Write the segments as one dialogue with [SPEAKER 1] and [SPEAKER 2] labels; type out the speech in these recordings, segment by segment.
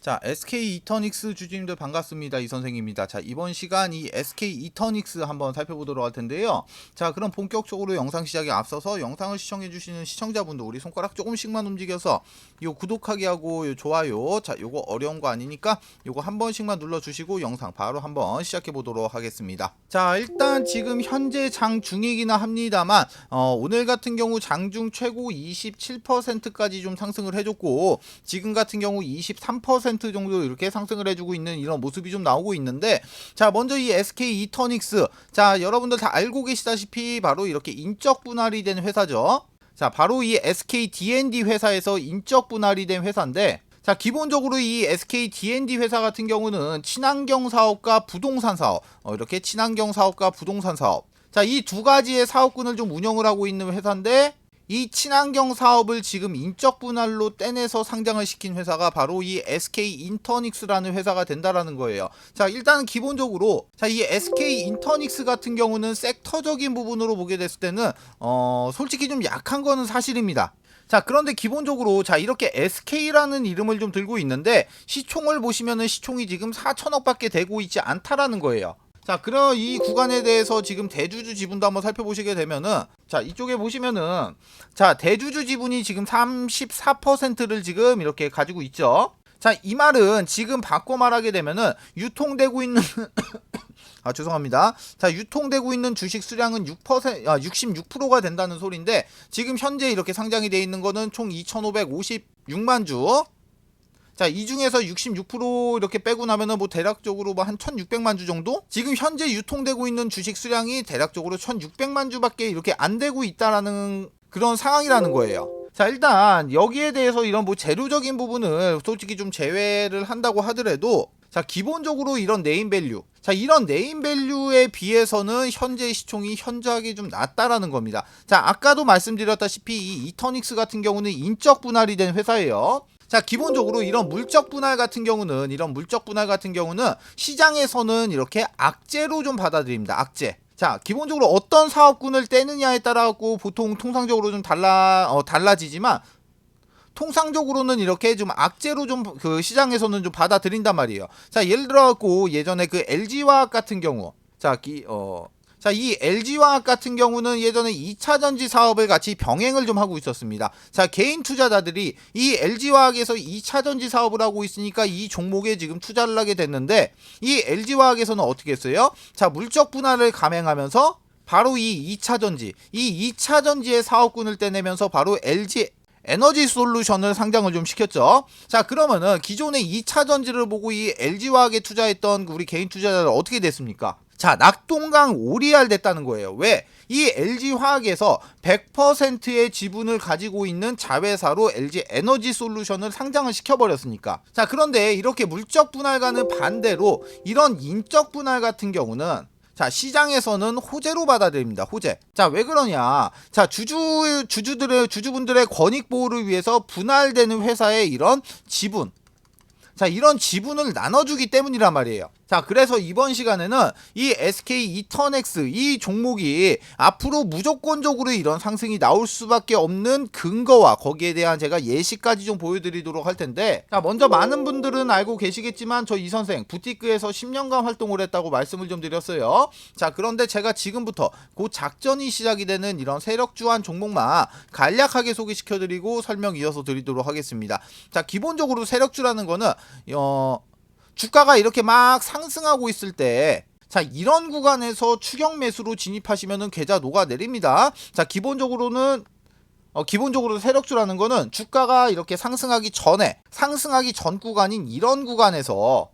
[SPEAKER 1] 자, SK 이터닉스 주주님들 반갑습니다. 이 선생입니다. 자, 이번 시간 이 SK 이터닉스 한번 살펴보도록 할 텐데요. 자, 그럼 본격적으로 영상 시작에 앞서서 영상을 시청해 주시는 시청자분들 우리 손가락 조금씩만 움직여서 요 구독하기 하고 요 좋아요. 자, 요거 어려운 거 아니니까 요거 한 번씩만 눌러 주시고 영상 바로 한번 시작해 보도록 하겠습니다. 자, 일단 지금 현재 장 중이기는 합니다만 어, 오늘 같은 경우 장중 최고 27%까지 좀 상승을 해 줬고 지금 같은 경우 23% 정도 이렇게 상승을 해주고 있는 이런 모습이 좀 나오고 있는데 자 먼저 이 SK 이터닉스 자 여러분들 다 알고 계시다시피 바로 이렇게 인적 분할이 된 회사죠. 자 바로 이 SK D&D 회사에서 인적 분할이 된 회사인데 자 기본적으로 이 SK D&D 회사 같은 경우는 친환경 사업과 부동산 사업. 어, 이렇게 친환경 사업과 부동산 사업. 자 이 두 가지의 사업군을 좀 운영을 하고 있는 회사인데 이 친환경 사업을 지금 인적 분할로 떼내서 상장을 시킨 회사가 바로 이 SK 인터닉스라는 회사가 된다라는 거예요. 자, 일단 기본적으로 자, 이 SK 인터닉스 같은 경우는 섹터적인 부분으로 보게 됐을 때는 어, 솔직히 좀 약한 거는 사실입니다. 자, 그런데 기본적으로 자, 이렇게 SK라는 이름을 좀 들고 있는데 시총을 보시면은 시총이 지금 4천억밖에 되고 있지 않다라는 거예요. 자, 그럼 이 구간에 대해서 지금 대주주 지분도 한번 살펴보시게 되면은 자, 이쪽에 보시면은 자, 대주주 지분이 지금 34%를 지금 이렇게 가지고 있죠. 자, 이 말은 지금 바꿔 말하게 되면은 유통되고 있는 아, 죄송합니다. 자, 유통되고 있는 주식 수량은 6%, 아, 66%가 된다는 소리인데 지금 현재 이렇게 상장이 돼 있는 거는 총 2,556만 주. 자, 이 중에서 66% 이렇게 빼고 나면은 뭐 대략적으로 뭐 한 1,600만 주 정도? 지금 현재 유통되고 있는 주식 수량이 대략적으로 1,600만 주밖에 이렇게 안 되고 있다라는 그런 상황이라는 거예요. 자, 일단 여기에 대해서 이런 뭐 재료적인 부분을 솔직히 좀 제외를 한다고 하더라도 자, 기본적으로 이런 네임 밸류. 자, 이런 네임 밸류에 비해서는 현재 시총이 현저하게 좀 낮다라는 겁니다. 자, 아까도 말씀드렸다시피 이 이터닉스 같은 경우는 인적 분할이 된 회사예요. 자, 기본적으로 이런 물적 분할 같은 경우는 이런 물적 분할 같은 경우는 시장에서는 이렇게 악재로 좀 받아들입니다. 악재. 자, 기본적으로 어떤 사업군을 떼느냐에 따라고 보통 통상적으로 좀 달라 어, 달라지지만 통상적으로는 이렇게 좀 악재로 좀 그 시장에서는 좀 받아들인단 말이에요. 자, 예를 들어 갖고 예전에 그 LG화학 같은 경우 자, 기, 어 자, 이 LG화학 같은 경우는 예전에 2차 전지 사업을 같이 병행을 좀 하고 있었습니다. 자, 개인 투자자들이 이 LG화학에서 2차 전지 사업을 하고 있으니까 이 종목에 지금 투자를 하게 됐는데 이 LG화학에서는 어떻게 했어요? 자, 물적 분할을 감행하면서 바로 이 2차 전지, 이 2차 전지의 사업군을 떼내면서 바로 LG 에너지 솔루션을 상장을 좀 시켰죠. 자, 그러면은 기존의 2차 전지를 보고 이 LG화학에 투자했던 우리 개인 투자자들 어떻게 됐습니까? 자, 낙동강 오리알 됐다는 거예요. 왜? 이 LG화학에서 100%의 지분을 가지고 있는 자회사로 LG 에너지 솔루션을 상장을 시켜버렸으니까. 자, 그런데 이렇게 물적 분할과는 반대로 이런 인적 분할 같은 경우는 자, 시장에서는 호재로 받아들입니다. 호재. 자, 왜 그러냐? 자, 주주 주주들의 주주분들의 권익 보호를 위해서 분할되는 회사의 이런 지분. 자, 이런 지분을 나눠주기 때문이란 말이에요. 자, 그래서 이번 시간에는 이 SK 이터넥스 이 종목이 앞으로 무조건적으로 이런 상승이 나올 수밖에 없는 근거와 거기에 대한 제가 예시까지 좀 보여드리도록 할 텐데, 자, 먼저 많은 분들은 알고 계시겠지만 저 이 선생 부티크에서 10년간 활동을 했다고 말씀을 좀 드렸어요. 자, 그런데 제가 지금부터 곧 작전이 시작이 되는 이런 세력주한 종목만 간략하게 소개시켜드리고 설명 이어서 드리도록 하겠습니다. 자, 기본적으로 세력주라는 거는 어. 주가가 이렇게 막 상승하고 있을 때 자, 이런 구간에서 추격 매수로 진입하시면은 계좌 녹아내립니다. 자, 기본적으로는 어, 기본적으로 세력주라는 거는 주가가 이렇게 상승하기 전에 상승하기 전 구간인 이런 구간에서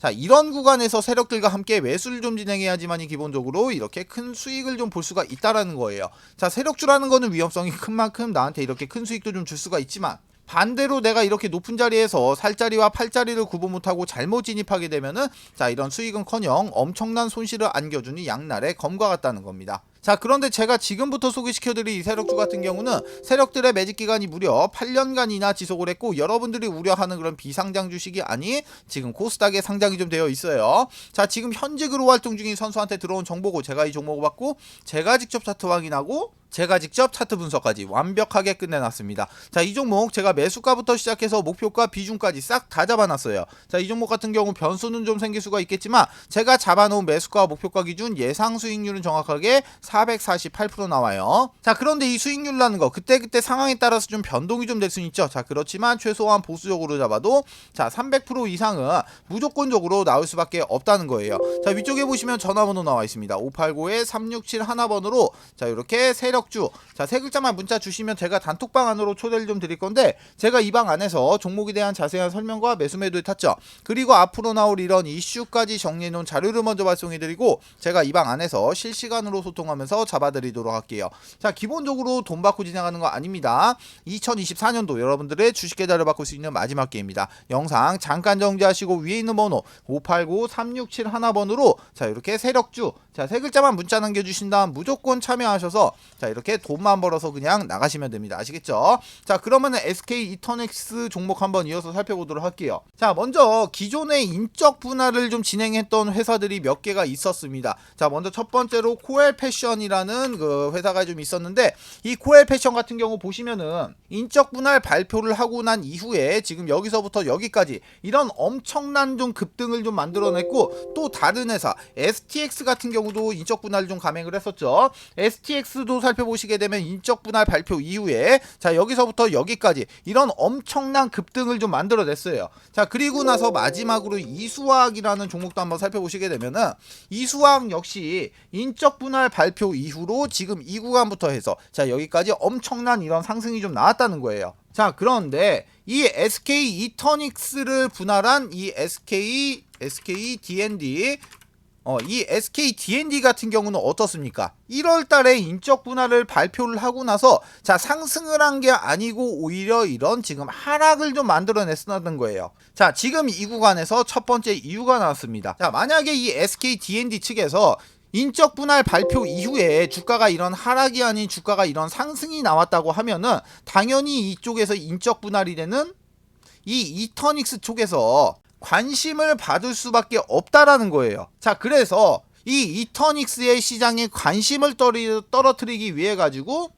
[SPEAKER 1] 자 이런 구간에서 세력들과 함께 매수를 좀 진행해야지만이 기본적으로 이렇게 큰 수익을 좀 볼 수가 있다라는 거예요. 자 세력주라는 거는 위험성이 큰 만큼 나한테 이렇게 큰 수익도 좀 줄 수가 있지만 반대로 내가 이렇게 높은 자리에서 살자리와 팔자리를 구분 못하고 잘못 진입하게 되면은 자 이런 수익은커녕 엄청난 손실을 안겨주니 양날의 검과 같다는 겁니다. 자 그런데 제가 지금부터 소개시켜드릴 이 세력주 같은 경우는 세력들의 매직 기간이 무려 8년간이나 지속을 했고 여러분들이 우려하는 그런 비상장 주식이 아닌 지금 코스닥에 상장이 좀 되어 있어요. 자 지금 현직으로 활동 중인 선수한테 들어온 정보고 제가 이 종목을 받고 제가 직접 차트 확인하고 제가 직접 차트 분석까지 완벽하게 끝내놨습니다. 자, 이 종목 제가 매수가부터 시작해서 목표가 비중까지 싹 다 잡아놨어요. 자, 이 종목 같은 경우 변수는 좀 생길 수가 있겠지만 제가 잡아놓은 매수가 목표가 기준 예상 수익률은 정확하게 448% 나와요. 자, 그런데 이 수익률이라는 거 그때그때 상황에 따라서 좀 변동이 좀 될 수는 있죠. 자, 그렇지만 최소한 보수적으로 잡아도 자, 300% 이상은 무조건적으로 나올 수밖에 없다는 거예요. 자, 위쪽에 보시면 전화번호 나와 있습니다. 589에 367 하나번으로 자, 이렇게 세력 세력주 자 세 글자만 문자 주시면 제가 단톡방 안으로 초대를 좀 드릴 건데 제가 이 방 안에서 종목에 대한 자세한 설명과 매수 매도의 타점 그리고 앞으로 나올 이런 이슈까지 정리해 놓은 자료를 먼저 발송해 드리고 제가 이 방 안에서 실시간으로 소통하면 서 잡아드리도록 할게요 자 기본적으로 돈 받고 진행하는 거 아닙니다 2024년도 여러분들의 주식 계좌를 바꿀 수 있는 마지막 기회입니다 영상 잠깐 정지하시고 위에 있는 번호 589 367 하나번으로 자 이렇게 세력주 자 세 글자만 문자 남겨주신 다음 무조건 참여하셔서 자 이렇게 돈만 벌어서 그냥 나가시면 됩니다. 아시겠죠? 자 그러면은 SK 이터넥스 종목 한번 이어서 살펴보도록 할게요. 자 먼저 기존의 인적 분할을 좀 진행했던 회사들이 몇 개가 있었습니다. 자 먼저 첫 번째로 코엘 패션 이라는 그 회사가 좀 있었는데 이 코엘 패션 같은 경우 보시면은 인적 분할 발표를 하고 난 이후에 지금 여기서부터 여기까지 이런 엄청난 좀 급등을 좀 만들어냈고 또 다른 회사 STX 같은 경우도 인적 분할을 좀 감행을 했었죠. STX도 살펴보시게 되면 인적 분할 발표 이후에 자 여기서부터 여기까지 이런 엄청난 급등을 좀 만들어냈어요. 자 그리고 나서 마지막으로 이수학이라는 종목도 한번 살펴보시게 되면은 이수학 역시 인적 분할 발표 이후로 지금 이 구간부터 해서 자 여기까지 엄청난 이런 상승이 좀 나왔다는 거예요. 자 그런데 이 SK 이터닉스를 분할한 이 SK SK D&D 어, 이 SK D&D 같은 경우는 어떻습니까? 1월 달에 인적 분할을 발표를 하고 나서 자, 상승을 한 게 아니고 오히려 이런 지금 하락을 좀 만들어냈었던 거예요. 자, 지금 이 구간에서 첫 번째 이유가 나왔습니다. 자, 만약에 이 SK D&D 측에서 인적 분할 발표 이후에 주가가 이런 하락이 아닌 주가가 이런 상승이 나왔다고 하면은 당연히 이쪽에서 인적 분할이 되는 이 이터닉스 쪽에서 관심을 받을 수밖에 없다라는 거예요. 자, 그래서 이 이터닉스의 시장에 관심을 떨어뜨리기 위해 가지고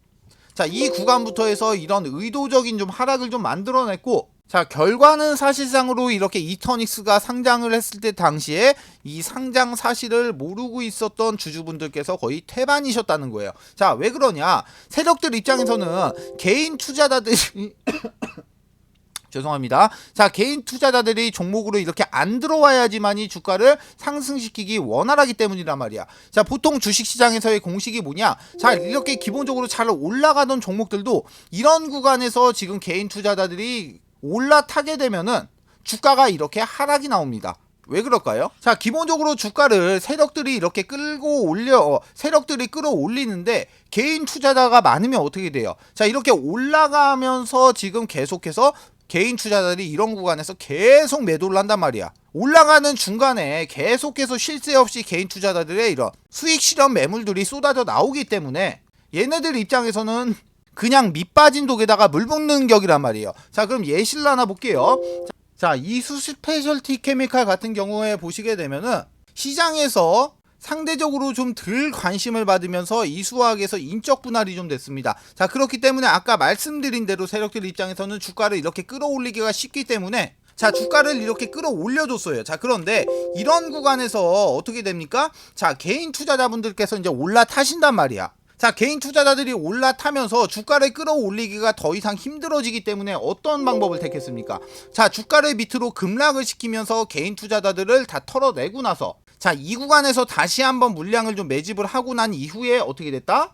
[SPEAKER 1] 자, 이 구간부터 해서 이런 의도적인 좀 하락을 좀 만들어냈고 자, 결과는 사실상으로 이렇게 이터닉스가 상장을 했을 때 당시에 이 상장 사실을 모르고 있었던 주주분들께서 거의 태반이셨다는 거예요. 자, 왜 그러냐? 세력들 입장에서는 개인 투자자들이 죄송합니다. 자, 개인 투자자들이 종목으로 이렇게 안 들어와야지만이 주가를 상승시키기 원활하기 때문이란 말이야. 자, 보통 주식 시장에서의 공식이 뭐냐? 자, 이렇게 기본적으로 잘 올라가던 종목들도 이런 구간에서 지금 개인 투자자들이 올라타게 되면은 주가가 이렇게 하락이 나옵니다. 왜 그럴까요? 자, 기본적으로 주가를 세력들이 이렇게 끌고 올려, 어, 세력들이 끌어올리는데 개인 투자자가 많으면 어떻게 돼요? 자, 이렇게 올라가면서 지금 계속해서 개인 투자자들이 이런 구간에서 계속 매도를 한단 말이야. 올라가는 중간에 계속해서 실세 없이 개인 투자자들의 이런 수익 실현 매물들이 쏟아져 나오기 때문에 얘네들 입장에서는 그냥 밑빠진 독에다가 물 붓는 격이란 말이에요. 자, 그럼 예시를 하나 볼게요. 자, 이수 스페셜티 케미칼 같은 경우에 보시게 되면은 시장에서 상대적으로 좀 덜 관심을 받으면서 이 수학에서 인적 분할이 좀 됐습니다. 자, 그렇기 때문에 아까 말씀드린 대로 세력들 입장에서는 주가를 이렇게 끌어올리기가 쉽기 때문에 자, 주가를 이렇게 끌어올려줬어요. 자, 그런데 이런 구간에서 어떻게 됩니까? 자, 개인 투자자분들께서 이제 올라타신단 말이야. 자, 개인 투자자들이 올라타면서 주가를 끌어올리기가 더 이상 힘들어지기 때문에 어떤 방법을 택했습니까? 자, 주가를 밑으로 급락을 시키면서 개인 투자자들을 다 털어내고 나서 자, 이 구간에서 다시 한번 물량을 좀 매집을 하고 난 이후에 어떻게 됐다?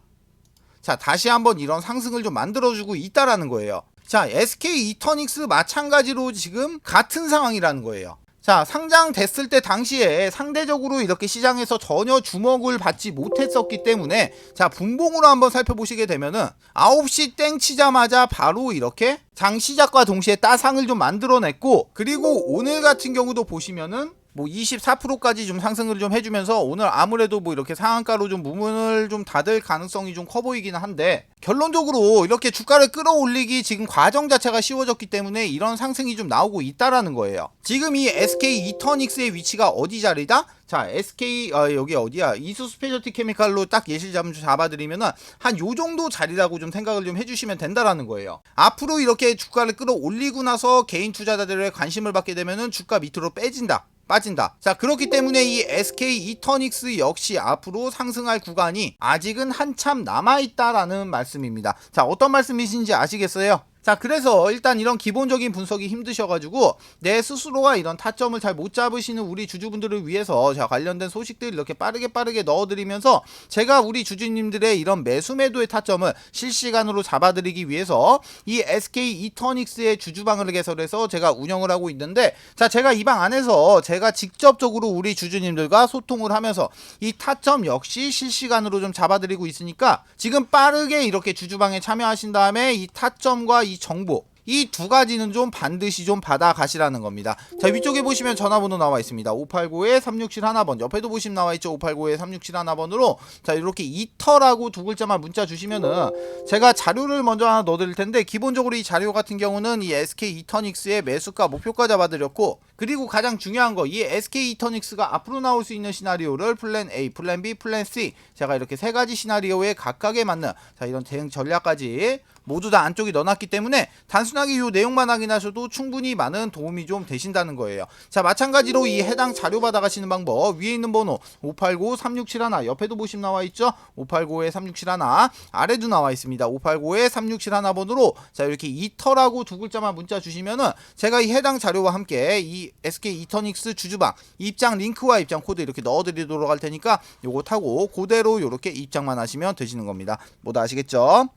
[SPEAKER 1] 자, 다시 한번 이런 상승을 좀 만들어주고 있다라는 거예요. 자, SK 이터닉스 마찬가지로 지금 같은 상황이라는 거예요. 자, 상장됐을 때 당시에 상대적으로 이렇게 시장에서 전혀 주목을 받지 못했었기 때문에 자, 분봉으로 한번 살펴보시게 되면은 9시 땡 치자마자 바로 이렇게 장 시작과 동시에 따상을 좀 만들어냈고 그리고 오늘 같은 경우도 보시면은 뭐 24%까지 좀 상승을 좀 해주면서 오늘 아무래도 뭐 이렇게 상한가로 좀 무문을 좀 닫을 가능성이 좀 커 보이기는 한데 결론적으로 이렇게 주가를 끌어올리기 지금 과정 자체가 쉬워졌기 때문에 이런 상승이 좀 나오고 있다라는 거예요. 지금 이 SK 이터닉스의 위치가 어디 자리다? 자, SK 어, 여기 어디야? 이수 스페셜티 케미칼로 딱 예실 잡 잡아드리면은 한 요 정도 자리라고 좀 생각을 좀 해주시면 된다라는 거예요. 앞으로 이렇게 주가를 끌어올리고 나서 개인 투자자들의 관심을 받게 되면은 주가 밑으로 빼진다. 빠진다. 자, 그렇기 때문에 이 SK 이터닉스 역시 앞으로 상승할 구간이 아직은 한참 남아있다라는 말씀입니다. 자, 어떤 말씀이신지 아시겠어요? 자, 그래서 일단 이런 기본적인 분석이 힘드셔가지고 내 스스로가 이런 타점을 잘 못 잡으시는 우리 주주분들을 위해서 자, 관련된 소식들 이렇게 빠르게 빠르게 넣어드리면서 제가 우리 주주님들의 이런 매수 매도의 타점을 실시간으로 잡아드리기 위해서 이 SK 이터닉스의 주주방을 개설해서 제가 운영을 하고 있는데 자, 제가 이 방 안에서 제가 직접적으로 우리 주주님들과 소통을 하면서 이 타점 역시 실시간으로 좀 잡아드리고 있으니까 지금 빠르게 이렇게 주주방에 참여하신 다음에 이 타점과 이 정보 이두 가지는 좀 반드시 좀 받아 가시라는 겁니다. 자, 위쪽에 보시면 전화번호 나와 있습니다. 589-3671번. 옆에도 보시면 나와 있죠. 589-3671번으로 자, 이렇게 이터라고 두 글자만 문자 주시면은 제가 자료를 먼저 하나 넣어 드릴 텐데 기본적으로 이 자료 같은 경우는 이 SK 이터닉스의 매수가 목표가 잡아 드렸고 그리고 가장 중요한 거 이 SK 이터닉스가 앞으로 나올 수 있는 시나리오를 플랜 A, 플랜 B, 플랜 C 제가 이렇게 세 가지 시나리오에 각각에 맞는 자, 이런 대응 전략까지 모두 다 안쪽에 넣어놨기 때문에 단순하게 이 내용만 확인하셔도 충분히 많은 도움이 좀 되신다는 거예요. 자 마찬가지로 이 해당 자료 받아가시는 방법 위에 있는 번호 589-3671 옆에도 보시면 나와 있죠. 589-3671 아래도 나와 있습니다. 589-3671 번호로 자 이렇게 이터라고 두 글자만 문자 주시면은 제가 이 해당 자료와 함께 이 SK 이터닉스 주주방 입장 링크와 입장 코드 이렇게 넣어드리도록 할 테니까 요거 타고 그대로 이렇게 입장만 하시면 되시는 겁니다. 모두 아시겠죠?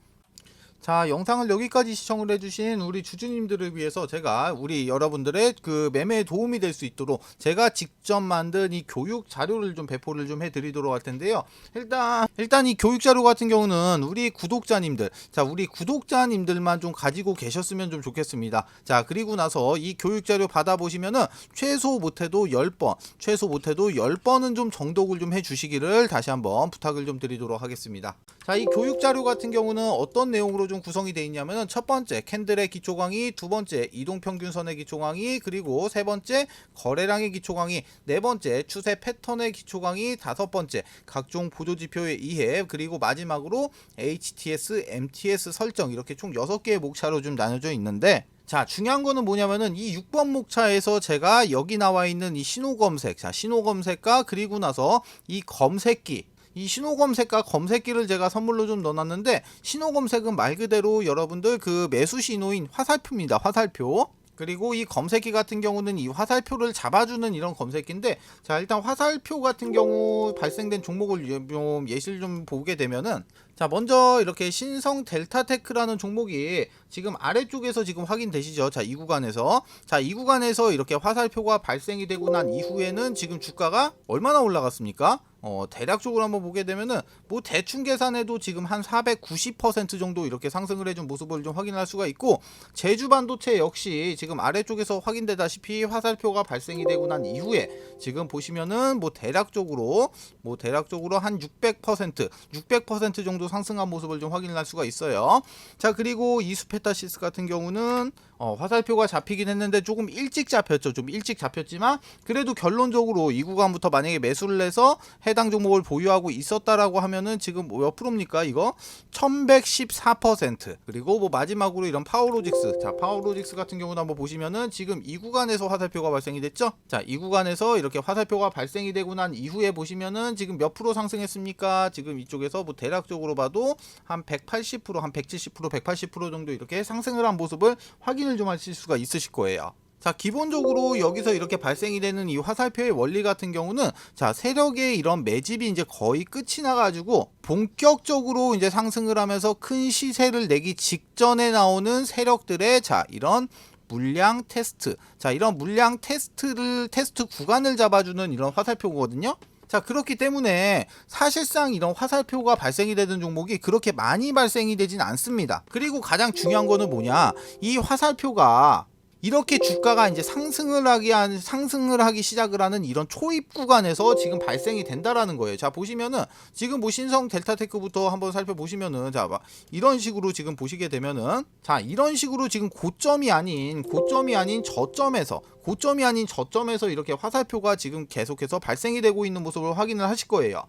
[SPEAKER 1] 자, 영상을 여기까지 시청을 해주신 우리 주주님들을 위해서 제가 우리 여러분들의 그 매매에 도움이 될 수 있도록 제가 직접 만든 이 교육 자료를 좀 배포를 좀 해드리도록 할 텐데요. 일단, 일단 이 교육 자료 같은 경우는 우리 구독자님들, 자, 우리 구독자님들만 좀 가지고 계셨으면 좀 좋겠습니다. 자, 그리고 나서 이 교육 자료 받아보시면은 최소 못해도 10번, 최소 못해도 10번은 좀 정독을 좀 해주시기를 다시 한번 부탁을 좀 드리도록 하겠습니다. 자, 이 교육 자료 같은 경우는 어떤 내용으로 좀 구성이 되어 있냐면은 첫 번째 캔들의 기초 강의, 두 번째 이동 평균선의 기초 강의, 그리고 세 번째 거래량의 기초 강의, 네 번째 추세 패턴의 기초 강의, 다섯 번째 각종 보조 지표의 이해, 그리고 마지막으로 HTS, MTS 설정 이렇게 총 6개의 목차로 좀 나눠져 있는데 자, 중요한 거는 뭐냐면은 이 6번 목차에서 제가 여기 나와 있는 이 신호 검색, 자, 신호 검색과 그리고 나서 이 검색기 이 신호 검색과 검색기를 제가 선물로 좀 넣어놨는데 신호 검색은 말 그대로 여러분들 그 매수 신호인 화살표입니다. 화살표. 그리고 이 검색기 같은 경우는 이 화살표를 잡아주는 이런 검색기인데 자 일단 화살표 같은 경우 발생된 종목을 좀 예시를 좀 보게 되면은 자 먼저 이렇게 신성 델타테크라는 종목이 지금 아래쪽에서 지금 확인되시죠? 자 이 구간에서. 자 이 구간에서 이렇게 화살표가 발생이 되고 난 이후에는 지금 주가가 얼마나 올라갔습니까? 어, 대략적으로 한번 보게 되면은 뭐 대충 계산해도 지금 한 490% 정도 이렇게 상승을 해준 모습을 좀 확인할 수가 있고 제주 반도체 역시 지금 아래쪽에서 확인되다시피 화살표가 발생이 되고 난 이후에 지금 보시면은 뭐 대략적으로 뭐 대략적으로 한 600% 600% 정도 상승한 모습을 좀 확인할 수가 있어요. 자 그리고 이수 페타시스 같은 경우는 어, 화살표가 잡히긴 했는데 조금 일찍 잡혔죠. 좀 일찍 잡혔지만 그래도 결론적으로 이 구간부터 만약에 매수를 해서 해당 종목을 보유하고 있었다라고 하면은 지금 몇 프로입니까? 이거 1114% 그리고 뭐 마지막으로 이런 파워로직스 자 파워로직스 같은 경우도 한번 보시면은 지금 이 구간에서 화살표가 발생이 됐죠. 자 이 구간에서 이렇게 화살표가 발생이 되고 난 이후에 보시면은 지금 몇 프로 상승했습니까? 지금 이쪽에서 뭐 대략적으로 봐도 한 180%, 한 170%, 180% 정도 이렇게 상승을 한 모습을 확인을 좀 하실 수가 있으실 거예요. 자, 기본적으로 여기서 이렇게 발생이 되는 이 화살표의 원리 같은 경우는 자, 세력의 이런 매집이 이제 거의 끝이 나가지고 본격적으로 이제 상승을 하면서 큰 시세를 내기 직전에 나오는 세력들의 자, 이런 물량 테스트. 자, 이런 물량 테스트를, 테스트 구간을 잡아주는 이런 화살표거든요. 자, 그렇기 때문에 사실상 이런 화살표가 발생이 되는 종목이 그렇게 많이 발생이 되진 않습니다. 그리고 가장 중요한 거는 뭐냐. 이 화살표가 이렇게 주가가 이제 상승을 하기 한 상승을 하기 시작을 하는 이런 초입 구간에서 지금 발생이 된다라는 거예요. 자 보시면은 지금 뭐 신성 델타테크부터 한번 살펴보시면은 자 봐. 이런 식으로 지금 보시게 되면은 자 이런 식으로 지금 고점이 아닌 고점이 아닌 저점에서 고점이 아닌 저점에서 이렇게 화살표가 지금 계속해서 발생이 되고 있는 모습을 확인을 하실 거예요.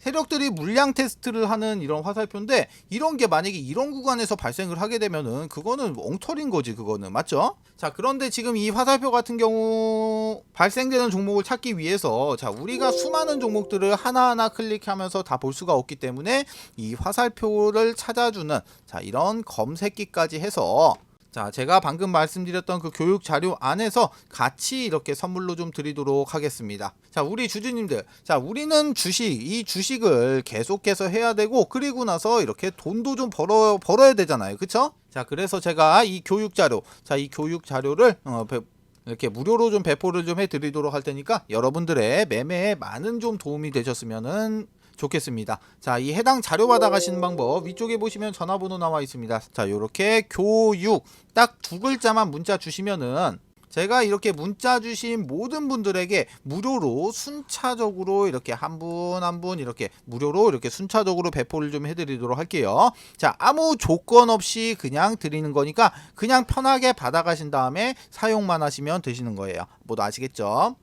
[SPEAKER 1] 세력들이 물량 테스트를 하는 이런 화살표인데 이런 게 만약에 이런 구간에서 발생을 하게 되면은 그거는 엉터리인 거지 그거는 맞죠? 자 그런데 지금 이 화살표 같은 경우 발생되는 종목을 찾기 위해서 자 우리가 수많은 종목들을 하나하나 클릭하면서 다 볼 수가 없기 때문에 이 화살표를 찾아주는 자 이런 검색기까지 해서 자, 제가 방금 말씀드렸던 그 교육 자료 안에서 같이 이렇게 선물로 좀 드리도록 하겠습니다. 자, 우리 주주님들. 자, 우리는 주식, 이 주식을 계속해서 해야 되고, 그리고 나서 이렇게 돈도 좀 벌어, 벌어야 되잖아요. 그쵸? 자, 그래서 제가 이 교육 자료, 자, 이 교육 자료를, 어, 배- 이렇게 무료로 좀 배포를 좀 해드리도록 할 테니까 여러분들의 매매에 많은 좀 도움이 되셨으면은 좋겠습니다. 자, 이 해당 자료 받아가시는 방법 위쪽에 보시면 전화번호 나와 있습니다. 자, 요렇게 교육 딱 두 글자만 문자 주시면은 제가 이렇게 문자 주신 모든 분들에게 무료로 순차적으로 이렇게 한 분 한분 이렇게 무료로 이렇게 순차적으로 배포를 좀 해드리도록 할게요. 자, 아무 조건 없이 그냥 드리는 거니까 그냥 편하게 받아가신 다음에 사용만 하시면 되시는 거예요. 모두 아시겠죠?